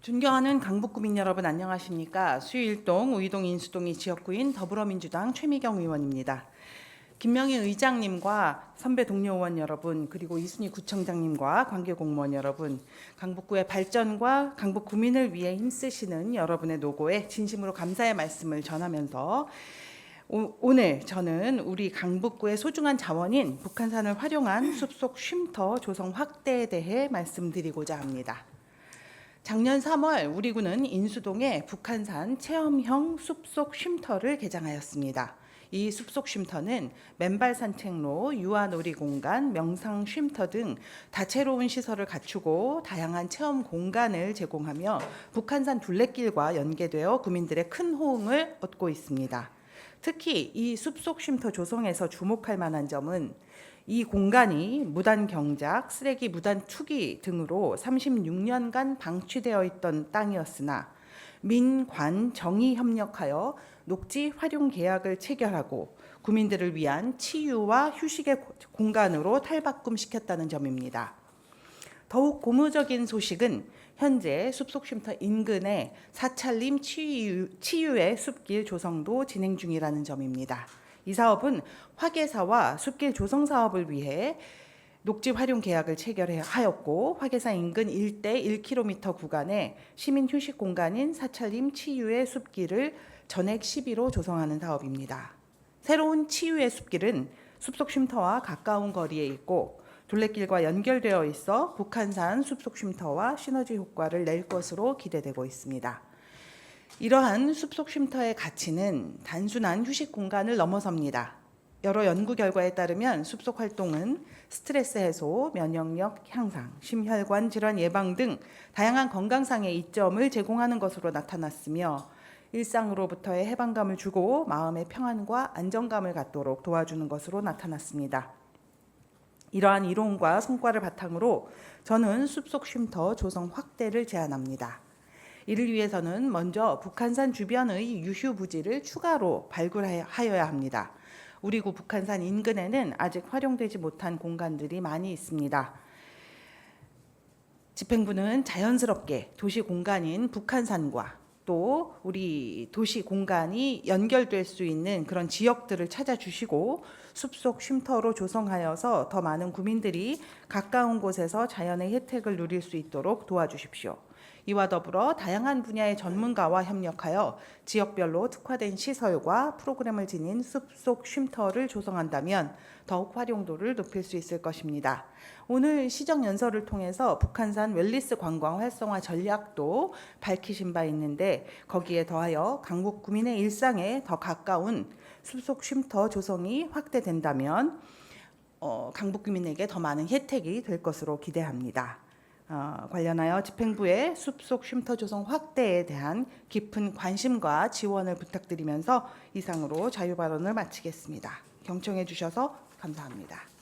존경하는 강북구민 여러분 안녕하십니까? 수일동, 우이동, 인수동이 지역구인 더불어민주당 최미경 의원입니다. 김명희 의장님과 선배 동료 의원 여러분 그리고 이순희 구청장님과 관계 공무원 여러분 강북구의 발전과 강북 구민을 위해 힘쓰시는 여러분의 노고에 진심으로 감사의 말씀을 전하면서 오, 오늘 저는 우리 강북구의 소중한 자원인 북한산을 활용한 숲속 쉼터 조성 확대에 대해 말씀드리고자 합니다. 작년 3월 우리 구는 인수동에 북한산 체험형 숲속 쉼터를 개장하였습니다. 이 숲속 쉼터는 맨발 산책로, 유아놀이 공간, 명상 쉼터 등 다채로운 시설을 갖추고 다양한 체험 공간을 제공하며 북한산 둘레길과 연계되어 구민들의 큰 호응을 얻고 있습니다. 특히 이 숲속 쉼터 조성에서 주목할 만한 점은 이 공간이 무단 경작, 쓰레기 무단 투기 등으로 36년간 방치되어 있던 땅이었으나 민관 정의 협력하여 녹지 활용 계약을 체결하고 구민들을 위한 치유와 휴식의 공간으로 탈바꿈시켰다는 점입니다. 더욱 고무적인 소식은 현재 숲속 쉼터 인근에 사찰림 치유, 치유의 숲길 조성도 진행 중이라는 점입니다. 이 사업은 화계사와 숲길 조성 사업을 위해 녹지 활용 계약을 체결하였고 화계사 인근 일대 1km 구간에 시민 휴식 공간인 사찰림 치유의 숲길을 전액 시비로 조성하는 사업입니다. 새로운 치유의 숲길은 숲속 쉼터와 가까운 거리에 있고 둘레길과 연결되어 있어 북한산 숲속 쉼터와 시너지 효과를 낼 것으로 기대되고 있습니다. 이러한 숲속 쉼터의 가치는 단순한 휴식 공간을 넘어섭니다. 여러 연구 결과에 따르면 숲속 활동은 스트레스 해소, 면역력 향상, 심혈관 질환 예방 등 다양한 건강상의 이점을 제공하는 것으로 나타났으며 일상으로부터의 해방감을 주고 마음의 평안과 안정감을 갖도록 도와주는 것으로 나타났습니다. 이러한 이론과 성과를 바탕으로 저는 숲속 쉼터 조성 확대를 제안합니다. 이를 위해서는 먼저 북한산 주변의 유휴 부지를 추가로 발굴하여야 합니다. 우리 구 북한산 인근에는 아직 활용되지 못한 공간들이 많이 있습니다. 집행부는 자연스럽게 도시 공간인 북한산과 또 우리 도시 공간이 연결될 수 있는 그런 지역들을 찾아주시고 숲속 쉼터로 조성하여서 더 많은 구민들이 가까운 곳에서 자연의 혜택을 누릴 수 있도록 도와주십시오. 이와 더불어 다양한 분야의 전문가와 협력하여 지역별로 특화된 시설과 프로그램을 지닌 숲속 쉼터를 조성한다면 더욱 활용도를 높일 수 있을 것입니다. 오늘 시정 연설을 통해서 북한산 웰리스 관광 활성화 전략도 밝히신 바 있는데 거기에 더하여 강북 구민의 일상에 더 가까운 숲속 쉼터 조성이 확대된다면 어, 강북 구민에게 더 많은 혜택이 될 것으로 기대합니다. 어, 관련하여 집행부의 숲속 쉼터 조성 확대에 대한 깊은 관심과 지원을 부탁드리면서 이상으로 자유 발언을 마치겠습니다. 경청해 주셔서 감사합니다.